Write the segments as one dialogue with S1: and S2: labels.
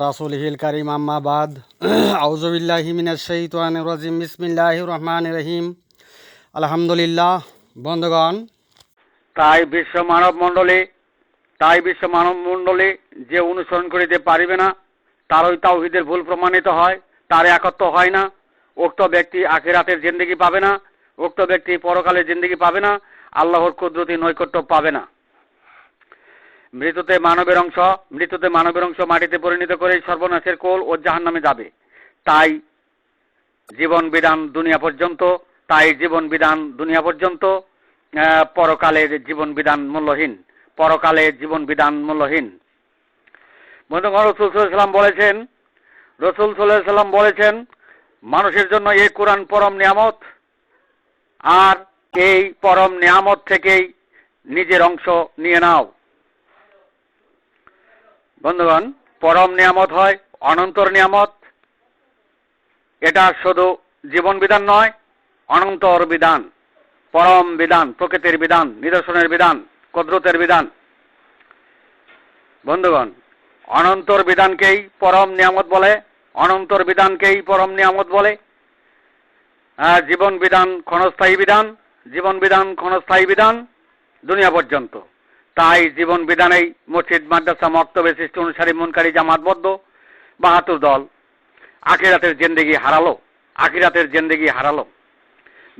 S1: রাসুল হিল কারিম আম্মাবাদ রহমান রহিম। আলহামদুলিল্লাহ
S2: তাই বিশ্ব তাই বিশ্ব যে অনুসরণ করিতে পারিবে না তার ওই তাহিদের ভুল প্রমাণিত হয়, তার একত্র হয় না। উক্ত ব্যক্তি আখিরাতের জিন্দগি পাবে না, উক্ত ব্যক্তি পরকালের জিন্দগি পাবে না, আল্লাহর কুদরতি নৈকট্য পাবে না। মৃত্যুতে মানবের অংশ মৃত্যুতে মানবের অংশ মাটিতে পরিণত করে সর্বনাশের কোল ও জাহান নামে যাবে। তাই জীবন বিধান দুনিয়া পর্যন্ত, তাই জীবন বিধান দুনিয়া পর্যন্ত পরকালের জীবন বিধান মূল্যহীন পরকালে জীবন বিধান মূল্যহীন। বন্ধুগণ, রসুল সাল্লাম বলেছেন, রসুল সাল্লাম বলেছেন, মানুষের জন্য এই কোরআন পরম নিয়ামত, আর এই পরম নিয়ামত থেকেই নিজের অংশ নিয়ে নাও। বন্ধুগণ, পরম নিয়ামত হয়, অনন্তর নিয়ামত। এটা শুধু জীবন বিধান নয়, অনন্তর বিধান, পরম বিধান, প্রকৃতির বিধান, নিদর্শনের বিধান, কদরতের বিধান। বন্ধুগণ, অনন্তর বিধানকেই পরম নিয়ামত বলে, অনন্তর বিধানকেই পরম নিয়ামত বলে। জীবন বিধান ক্ষণস্থায়ী বিধান, জীবন বিধান ক্ষণস্থায়ী বিধান, দুনিয়া পর্যন্ত। তাই জীবন বিধানেই মসজিদ, মাদ্রাসা, মক্তবে সৃষ্টি অনুসারী, মনকারী জামাতবদ্ধ বাহাত্তর দল আখিরাতের জেন্দেগি হারালো, আখিরাতের জেন্দেগি হারালো।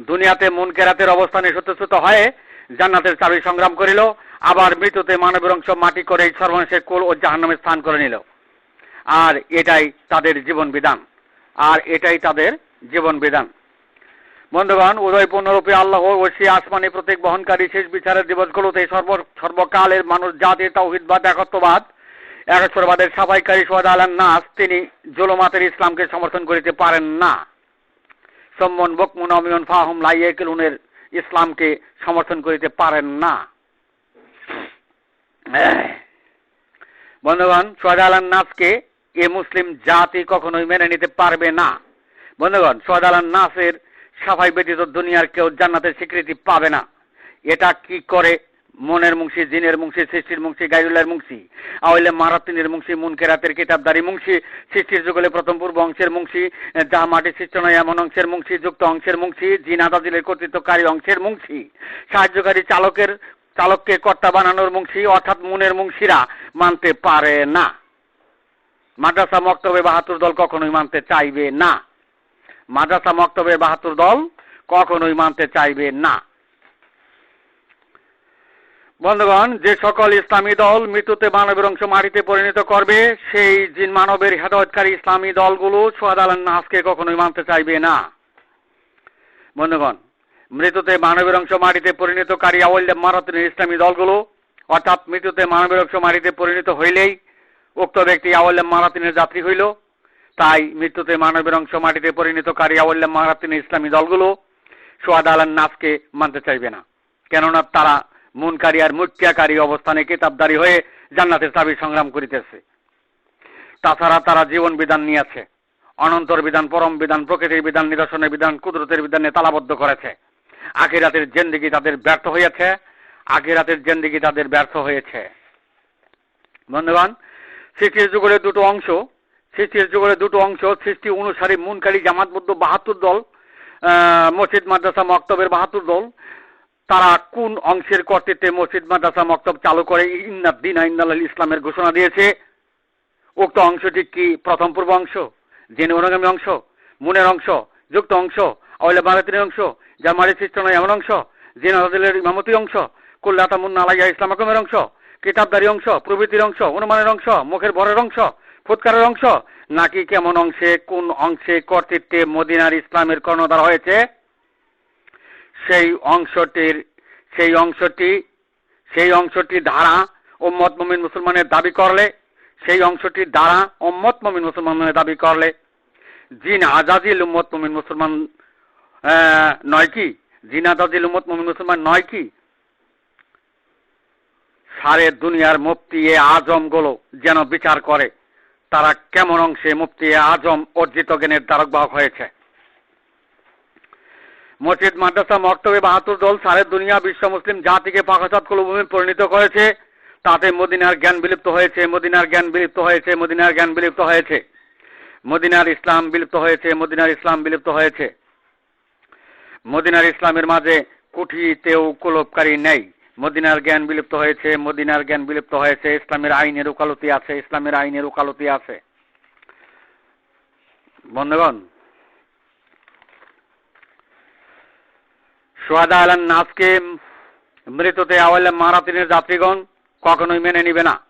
S2: দুনিয়াতে মন কেরাতের অবস্থানে সত্যচ্যুত হয়ে জান্নাতের চাবি সংগ্রাম করিল, আবার মৃত্যুতে মানবের অংশ মাটি করে সর্বনাশের কোল ও জাহান্নামে স্থান করে নিল। আর এটাই তাদের জীবন বিধান। আর এটাই তাদের জীবন বিধান। বন্ধুগণ উদয় পূর্ণরূপে আল্লাহ ও সে আসমানি প্রতীক বহনকারী শেষ বিচারের দিবসগুলোতে সর্ব সর্বকালের মানুষ জাতির তাওহিদবাদ একত্ববাদ একশ্বরবাদের সাফাইকারী সোহাদ আলান নাস, তিনি জুলমাতের ইসলামকে সমর্থন করিতে পারেন না। সম্মন বকমুন অমিয়ন ফাহম লাইয়েকেলুনের ইসলামকে সমর্থন করিতে পারেন না। বন্ধুগণ সোহাদ আলান নাসকে এ মুসলিম জাতি কখনোই মেনে নিতে পারবে না। বন্ধুগণ সোহাদ আলান নাসের সাফাই ব্যতীত দুনিয়ার কেউ জান্নাতের স্বীকৃতি পাবে না। এটা কি করে? মনের মুংশি জিনের মুংশি সৃষ্টির মুংশি গাইরুল্লার মুংশি আওয়াইলে মারাতিনের মুংশি মুনকেরাতের কিতাবদারি মুংশি সৃষ্টির যুগলে প্রথম পূর্ব অংশের মুংশি যা মাটি সৃষ্ট নয় এমন অংশের মুংশি যুক্ত অংশের মুংশি জিনা কর্তৃত্বকারী অংশের মুংশি সাহায্যকারী চালকের, চালককে কর্তা বানানোর মুংশি অর্থাৎ মুনের মুংশিরা মানতে পারে না। মাদ্রাসা, মক্তবে বাহাতুর দল কখনোই মানতে চাইবে না। মাদ্রাসা মক্তবে বাহাত্তর দল কখনোই মানতে চাইবে না। বন্ধুগণ, যে সকল ইসলামী দল মৃত্যুতে মানবের অংশ মাটিতে পরিণত করবে, সেই জিন মানবের হেদায়তকারী ইসলামী দলগুলো সোহাদ আলান নাসকে কখনোই মানতে চাইবে না। বন্ধুগণ, মৃত্যুতে মানবের অংশ মাটিতে পরিণতকারী আওয়াল্য মারাতিন ইসলামী দলগুলো, অর্থাৎ মৃত্যুতে মানবের অংশ মাটিতে পরিণত হইলেই উক্ত ব্যক্তি আওয়াল্য মারাতিনের যাত্রী হইল। তাই মৃত্যুতে মানবের অংশ মাটিতে পরিণত পরিণতকারী আওয়াল্য মারাতিন ইসলামী দলগুলো সোয়াদ আলান নাফকে মানতে চাইবে না। কেননা তারা মুনকারী আর মুক্তিয়াকারী অবস্থানে কিতাবদারি হয়ে জান্নাতের চাবি সংগ্রাম করিতেছে। তাছাড়া তারা জীবন বিধান নিয়েছে। অনন্তর বিধান, পরম বিধান, প্রকৃতির বিধান, নিদর্শনের বিধান, কুদরতের বিধানে তালাবদ্ধ করেছে। আখিরাতের জেন্দিগি তাদের ব্যর্থ হয়েছে। আখিরাতের জেন্দিগি তাদের ব্যর্থ হয়েছে। বন্ধুগণ, সৃষ্টির যুগের দুটো অংশ সৃষ্টির যুগলের দুটো অংশ, সৃষ্টি অনুসারী মুনকারী জামাতবদ্ধ বাহাত্তর দল মসজিদ, মাদ্রাসা, মক্তবের বাহাত্তর দল। তারা কোন অংশের কর্তৃত্বে মসজিদ, মাদ্রাসা, মক্তব চালু করে? ইন্নাদ দিন ইন্দাল ইসলামের ঘোষণা দিয়েছে। উক্ত অংশটি কি প্রথম পূর্ব অংশ, জেনে অনুগামী অংশ, মুনের অংশ, যুক্ত অংশ অলে ভারতের অংশ যা মারি সৃষ্ট নয় এমন অংশ, জেন আদালের ইমামতি অংশ, কুল্লাতা মুন্না আলাইয়া ইসলাম আকমের অংশ, কিতাবদারি অংশ, প্রভৃতির অংশ, অনুমানের অংশ, মুখের ভরের অংশ ফুৎকারের অংশ? নাকি কেমন অংশে, কোন অংশে কর্তৃত্বে মদিনার ইসলামের কর্ণধার হয়েছে? সেই অংশটির, সেই অংশটি সেই অংশটি ধারা ওম্মত মমিন মুসলমানের দাবি করলে, সেই অংশটির দ্বারা ওম্মত মমিন মুসলমানের দাবি করলে। জিন আজাজিল উম্মত মমিন মুসলমান নয় কি? জিন আজাজিল উম্মত মমিন মুসলমান নয় কি? সারে দুনিয়ার মুফতি এ আজমগুলো যেন বিচার করে। তারা কেমন অংশে মুফতি আজম অর্জিত জ্ঞানের দ্বারক বাহক হয়েছে? মসজিদ, মাদ্রাসা, মক্তবে বাহাত্তর দল সারে দুনিয়া, বিশ্ব মুসলিম জাতিকে পাকাচাত কুলভূমি পরিণত করেছে। তাতে মদিনার জ্ঞান বিলুপ্ত হয়েছে, মদিনার জ্ঞান বিলুপ্ত হয়েছে, মদিনার জ্ঞান বিলুপ্ত হয়েছে। মদিনার ইসলাম বিলুপ্ত হয়েছে, মদিনার ইসলাম বিলুপ্ত হয়েছে। মদিনার ইসলামের মাঝে কুঠিতেও কুলপকারী নেই। মদিনার জ্ঞান বিলুপ্ত হয়েছে মদিনার জ্ঞান বিলুপ্ত হয়েছে ইসলামের আইনের ওকালতি আছে ইসলামের আইনের ওকালতি আছে। বন্ধুগণ সোহাদা আলান নাজকে মৃততে আওয়ালে মারাতিনের যাত্রীগণ কখনোই মেনে নিবে না।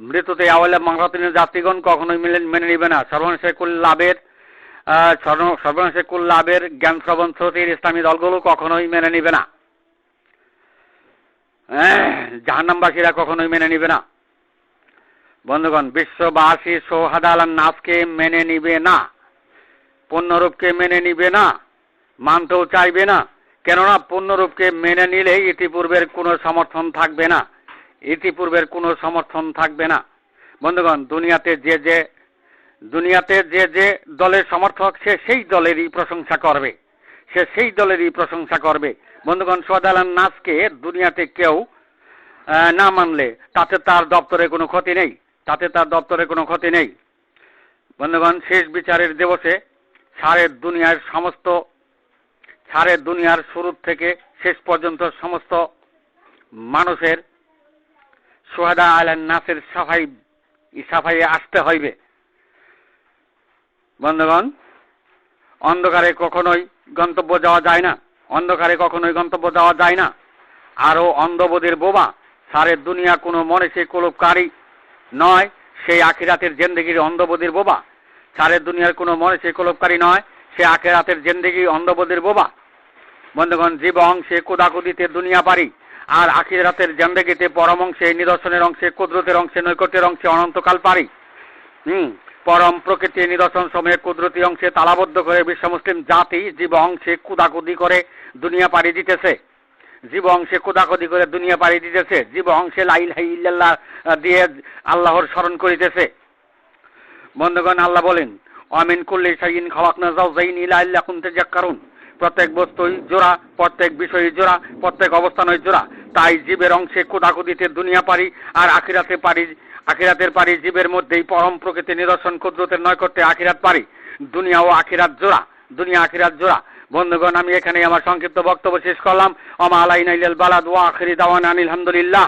S2: মৃততে আওয়ালে মারাতিনের যাত্রীগণ কখনোই মেনে- নিবে না। সর্বনাশে কুল লাভের আহ, সর্ব- সর্বনাশে কুল লাভের জ্ঞান শ্রবণ শ্রুতির ইসলামী দলগুলো কখনোই মেনে নিবে না। জাহান্নামবাসীরা কখনোই মেনে নিবে না। বন্ধুগণ, বিশ্ববাসী সোহাদা আলান নাজকে মেনে নিবে না। পূর্ণরূপকে মেনে নিবে না। মানতেও চাইবে না। কেননা পূর্ণরূপকে মেনে নিলে ইতিপূর্বের কোনো সমর্থন থাকবে না। ইতিপূর্বের কোনো সমর্থন থাকবে না। বন্ধুগণ, দুনিয়াতে যে যে, দুনিয়াতে যে যে দলের সমর্থক, সে সেই দলেরই প্রশংসা করবে। সে সেই দলেরই প্রশংসা করবে। বন্ধুগণ সোয়াদালান নাসকে দুনিয়াতে কেউ না মানলে তাতে তার দপ্তরে কোনো ক্ষতি নেই। তাতে তার দপ্তরে কোনো ক্ষতি নেই। বন্ধুগণ, শেষ বিচারের দিবসে সারের দুনিয়ার সমস্ত সারের দুনিয়ার শুরু থেকে শেষ পর্যন্ত সমস্ত মানুষের সোহাদা আলান নাসের সাফাই, সাফাইয়ে আসতে হইবে। বন্ধুগণ, অন্ধকারে কখনোই গন্তব্য যাওয়া যায় না। অন্ধকারে কখনোই গন্তব্য যাওয়া যায় না। আরও অন্ধবোধের বোবা সারের দুনিয়া কোনো মনে সে কোলপকারী নয়, সেই আখিরাতের জেন্দেগির অন্ধবোধের বোবা সারের দুনিয়ার কোনো মনে সে কোলপকারী নয়, সে আখেরাতের জেন্দেগি অন্ধবোধের বোবা বন্ধুগণ জীব অংশে কোদাকুদিতে দুনিয়া পারি আর আখিরাতের জেন্দেগিতে পরম অংশে, নিদর্শনের অংশে, কুদরতের অংশে, নৈকট্যের অংশে অনন্তকাল পারি হুম পরম প্রকৃতি নিদর্শন সময়ে কুদরতি অংশে তালাবদ্ধ করে বিশ্ব মুসলিম জাতি জীব অংশে কুদাকুদি করে দুনিয়া পাড়ি দিতেছে। জীব অংশে কুদাকুদি করে দুনিয়া পাড়ি দিতেছে। জীব অংশে লাইল ইল্লাল্লাহ দিয়ে আল্লাহর স্মরণ করিতেছে। বন্ধুগণ, আল্লাহ বলেন, অমিন কুল্লি সাইন খালাকনা জাউজাইন ইলা ইল্লাকুম তাজাক্কারুন প্রত্যেক বস্তুই জোড়া, প্রত্যেক বিষয়ই জোড়া, প্রত্যেক অবস্থানই জোড়া। তাই জীবের অংশে কোদাকুদিতে দুনিয়া পারি আর আখিরাতে পারি আখিরাতের পারি জীবের মধ্যেই পরম প্রকৃতি নিদর্শন কুদরতের করতে আখিরাত পারি। দুনিয়া ও আখিরাত জোড়া, দুনিয়া আখিরাত জোড়া। বন্ধুগণ, আমি এখানে আমার সংক্ষিপ্ত বক্তব্য শেষ করলাম। আমা আলাইনাইল বালাদ ওয়া আখিরি দাওয়ান আনিল হামদুলিল্লাহ।